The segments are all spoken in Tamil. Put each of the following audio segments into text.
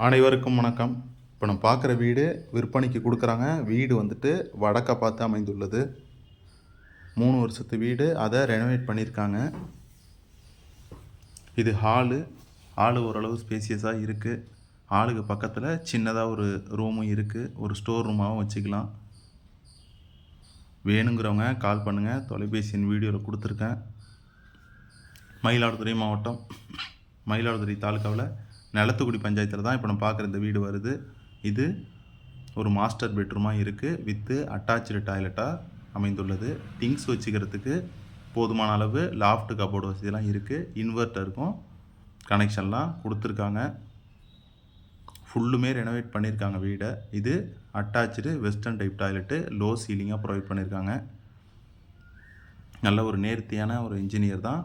அனைவருக்கும் வணக்கம். இப்போ நம்ம பார்க்குற வீடு விற்பனைக்கு கொடுக்குறாங்க. வீடு வந்துட்டு வடக்க பார்த்து அமைந்துள்ளது. மூணு வருஷத்து வீடு. அதை ரெனோவேட் பண்ணியிருக்காங்க இது ஹாலு ஹாலு ஓரளவு ஸ்பேசியஸாக இருக்குது ஹாலுக்கு பக்கத்தில் சின்னதாக ஒரு ரூமும் இருக்குது ஒரு ஸ்டோர் ரூமாகவும் வச்சுக்கலாம். வேணுங்கிறவங்க கால் பண்ணுங்கள் தொலைபேசி வீடியோவில் கொடுத்துருக்கேன். மயிலாடுதுறை மாவட்டம். மயிலாடுதுறை தாலுக்காவில் நிலத்துக்குடி பஞ்சாயத்தில் தான் இப்போ நம்ம பார்க்குற இந்த வீடு வருது. இது ஒரு மாஸ்டர் பெட்ரூமாக இருக்குது வித்து அட்டாச்சு டாய்லெட்டாக அமைந்துள்ளது. திங்ஸ் வச்சுக்கிறதுக்கு போதுமான அளவு லாஃப்ட் கபோர்டு வசதியெல்லாம் இருக்குது இன்வெர்ட்டர் இருக்கும் கனெக்ஷன்லாம் கொடுத்துருக்காங்க. ஃபுல்லுமே ரெனோவேட் பண்ணியிருக்காங்க வீடை. இது attach western type toilet low சீலிங்காக provide பண்ணியிருக்காங்க நல்ல ஒரு நேர்த்தியான ஒரு இன்ஜினியர் தான்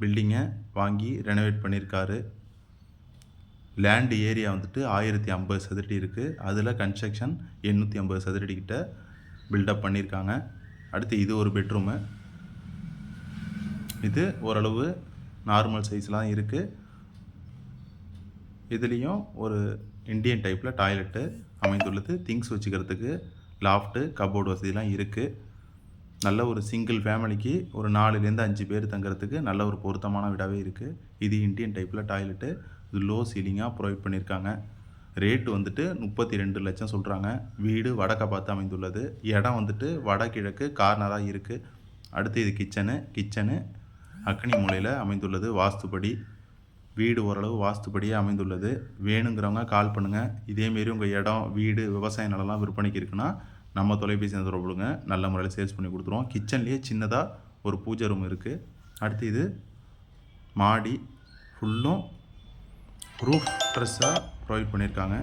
பில்டிங்கை வாங்கி ரெனோவேட் பண்ணியிருக்காரு லேண்டு ஏரியா வந்துட்டு ஆயிரத்தி ஐம்பது சதுரடி இருக்குது அதில் கன்ஸ்ட்ரக்ஷன் எண்ணூற்றி ஐம்பது சதுரடி கிட்ட பில்டப் பண்ணியிருக்காங்க அடுத்து இது ஒரு பெட்ரூமு இது ஓரளவு நார்மல் சைஸ்லாம் இருக்குது இதுலேயும் ஒரு இந்தியன் டைப்பில் டாய்லெட்டு அமைந்துள்ளது. திங்ஸ் வச்சுக்கிறதுக்கு லாஃப்ட்டு கபோர்டு வசதிலாம் இருக்குது நல்ல ஒரு சிங்கிள் ஃபேமிலிக்கு ஒரு நாலுலேருந்து அஞ்சு பேர் தங்குறதுக்கு நல்ல ஒரு பொருத்தமான வீடாகவே இருக்குது இது இந்தியன் டைப்பில் டாய்லெட்டு இது லோ சீலிங்காக ப்ரொவைட் பண்ணியிருக்காங்க ரேட்டு வந்துட்டு முப்பத்தி ரெண்டு லட்சம் சொல்கிறாங்க வீடு வடக்க பார்த்து அமைந்துள்ளது. இடம் வந்துட்டு வடகிழக்கு கார்னராக இருக்குது அடுத்து இது கிச்சனு கிச்சனு அக்னி மூலையில் அமைந்துள்ளது வாஸ்துபடி வீடு ஓரளவு வாஸ்துபடியே அமைந்துள்ளது. வேணுங்கிறவங்க கால் பண்ணுங்கள் இதேமாரி உங்கள் இடம் வீடு விவசாய நிலம்லாம் விற்பனைக்கு இருக்குன்னா நம்ம தொலைபேசி தொடர்புடுங்க நல்ல முறையில் சேல்ஸ் பண்ணி கொடுத்துருவோம். கிச்சன்லேயே சின்னதாக ஒரு பூஜை ரூம் இருக்குது அடுத்து இது மாடி. ஃபுல்லும் ரூஃப் ட்ரெஸ்ஸாக ப்ரொவைட் பண்ணியிருக்காங்க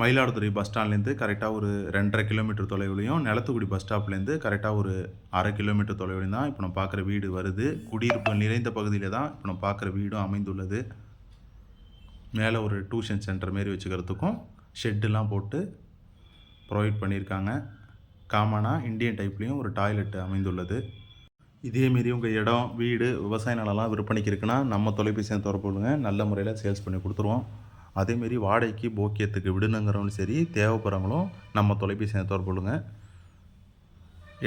மயிலாடுதுறை பஸ் ஸ்டாண்ட்லேருந்து கரெக்டாக ஒரு ரெண்டரை கிலோமீட்டர் தொலைவுலையும் நிலத்துக்குடி பஸ் ஸ்டாப்லேருந்து கரெக்டாக ஒரு அரை கிலோமீட்டர் தொலைவுலையும் தான் இப்போ நம்ம பார்க்குற வீடு வருது. குடியிருப்பு நிறைந்த பகுதியில் தான் இப்போ நம்ம பார்க்குற வீடும் அமைந்துள்ளது. மேலே ஒரு டியூஷன் சென்டர் மாரி வச்சுக்கிறதுக்கும் ஷெட்டுலாம் போட்டு ப்ரொவைட் பண்ணியிருக்காங்க காமனாக இந்தியன் டைப்லேயும் ஒரு டாய்லெட் அமைந்துள்ளது. இதேமாரி உங்கள் இடம் வீடு விவசாய நிலம்லாம் விற்பனைக்கு இருக்குன்னா நம்ம தொலைபேசியை தொடர்புங்க நல்ல முறையில் சேல்ஸ் பண்ணி கொடுத்துருவோம். அதேமாரி வாடகைக்கு போக்கியத்துக்கு விடுணுங்கிறவங்களும் சரி தேவைப்படுறவங்களும் நம்ம தொலைபேசியை தொடர்புங்க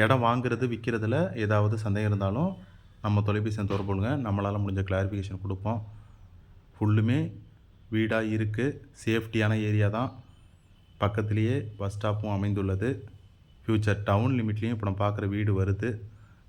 இடம் வாங்குறது விற்கிறதுல ஏதாவது சந்தேகம் இருந்தாலும் நம்ம தொலைபேசியை தொடர்புங்க நம்மளால் முடிஞ்ச கிளாரிஃபிகேஷன் கொடுப்போம். ஃபுல்லுமே வீடாக இருக்குது சேஃப்டியான ஏரியா தான். பக்கத்துலேயே பஸ் ஸ்டாப்பும் அமைந்துள்ளது. ஃப்யூச்சர் டவுன் லிமிட்லேயும் இப்போ நம்ம பார்க்குற வீடு வருது.